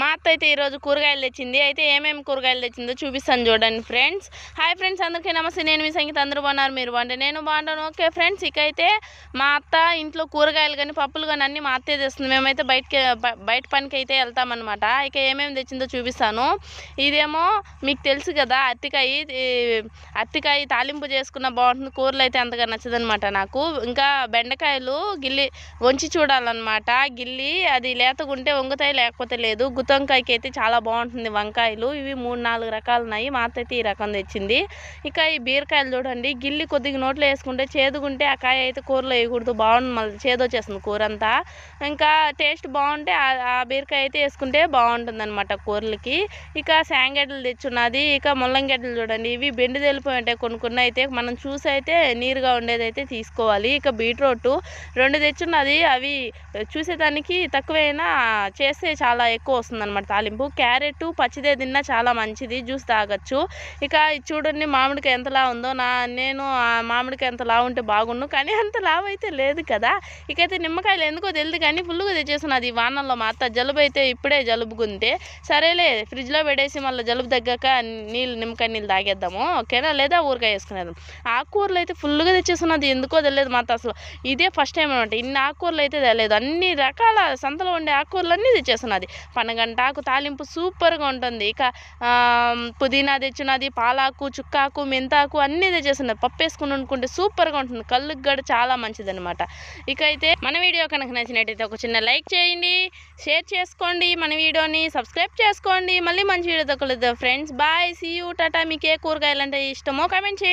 మా అత్త అయితే ఈరోజు కూరగాయలు తెచ్చింది. అయితే ఏమేమి కూరగాయలు తెచ్చిందో చూపిస్తాను చూడండి ఫ్రెండ్స్. హాయ్ ఫ్రెండ్స్ అందరికీ నమస్తే. నేను మీ సంగీత అందరూ బాగున్నారు మీరు బాగుంటే నేను బాగుంటాను. ఓకే ఫ్రెండ్స్ ఇక అయితే మా అత్త ఇంట్లో కూరగాయలు కానీ పప్పులు కానీ అన్నీ మా అత్తే తెస్తుంది. మేమైతే బయటకి బయట పనికి అయితే వెళ్తామన్నమాట. ఇక ఏమేమి తెచ్చిందో చూపిస్తాను. ఇదేమో మీకు తెలుసు కదా అత్తికాయ అత్తికాయ తాలింపు చేసుకున్న బాగుంటుంది. కూరలు అయితే అంతగా నచ్చదనమాట నాకు. ఇంకా బెండకాయలు గిల్లి వంచి చూడాలన్నమాట. గిల్లి అది లేతగుంటే వంగుతాయి లేకపోతే లేదు. గుత్తంకాయకి అయితే చాలా బాగుంటుంది వంకాయలు. ఇవి మూడు నాలుగు రకాలు ఉన్నాయి మా అత్త అయితే ఈ రకం తెచ్చింది. ఇక ఈ బీరకాయలు చూడండి. గిల్లి కొద్దిగా నోట్లో వేసుకుంటే చేదుగుంటే ఆ కాయ అయితే కూరలో వేయకూడదు. బాగుంది మళ్ళీ చేదు వచ్చేస్తుంది కూర అంతా ఇంకా టేస్ట్ బాగుంటే ఆ- ఆ బీరకాయ అయితే వేసుకుంటే బాగుంటుంది అనమాట కూరలకి. ఇక శాంగడ్డలు తెచ్చున్నది. ఇక ముల్లంగడ్డలు చూడండి. ఇవి బెండు తెలిపోయి ఉంటాయి. కొన్ని కొన్ని అయితే మనం చూసి అయితే నీరుగా ఉండేది అయితే తీసుకోవాలి. ఇక బీట్రూట్ రెండు తెచ్చున్నది. అవి చూసేదానికి తక్కువైనా చేస్తే చాలా ఎక్కువ వస్తుంది. అనమాట తాలింపు. క్యారెట్ పచ్చిదే తిన్నా చాలా మంచిది జ్యూస్ తాగొచ్చు. ఇక చూడండి మామిడికాయ ఎంతలా ఉందో నా నేను ఆ మామిడికాయ ఎంత లావు ఉంటే బాగుండు కానీ అంత లావు అయితే లేదు కదా. ఇకైతే నిమ్మకాయలు ఎందుకో తెలియదు కానీ ఫుల్గా తెచ్చేస్తున్నది వానల్లో మా అత్త. జలుబు అయితే ఇప్పుడే జలుబుకుంటే సరేలే ఫ్రిడ్జ్లో పెడేసి మళ్ళీ జలుబు తగ్గాక నీళ్ళు నిమ్మకాయ నీళ్ళు తాగేద్దాము ఓకేనా? లేదా ఊరగాయ వేసుకునేదాం ఆకుకూరలు అయితే ఫుల్గా తెచ్చేసినది ఎందుకో తెలియదు మా అత్త అసలు. ఇదే ఫస్ట్ టైం అనమాట ఇన్ని ఆకుకూరలు అయితే తెలియదు అన్ని రకాల సంతలో ఉండే ఆకుకూరలు అన్నీ తెచ్చేస్తున్నది పండగ ఆకు తాలింపు సూపర్గా ఉంటుంది. ఇక పుదీనా తెచ్చినది పాలాకు చుక్కాకు మెంతాకు అన్నీ తెచ్చేస్తున్నది పప్పు వేసుకుని వండుకుంటే సూపర్గా ఉంటుంది. కళ్ళుకి కూడా చాలా మంచిదనమాట ఇక అయితే మన వీడియో కనుక నచ్చినట్టయితే ఒక చిన్న లైక్ చేయండి షేర్ చేసుకోండి మన వీడియోని సబ్స్క్రైబ్ చేసుకోండి. మళ్ళీ మంచి వీడియో దొరకలేదు friends bye see you tata మీకు ఏ కూరగాయలు అంటే ఇష్టమో కామెంట్ చేయండి.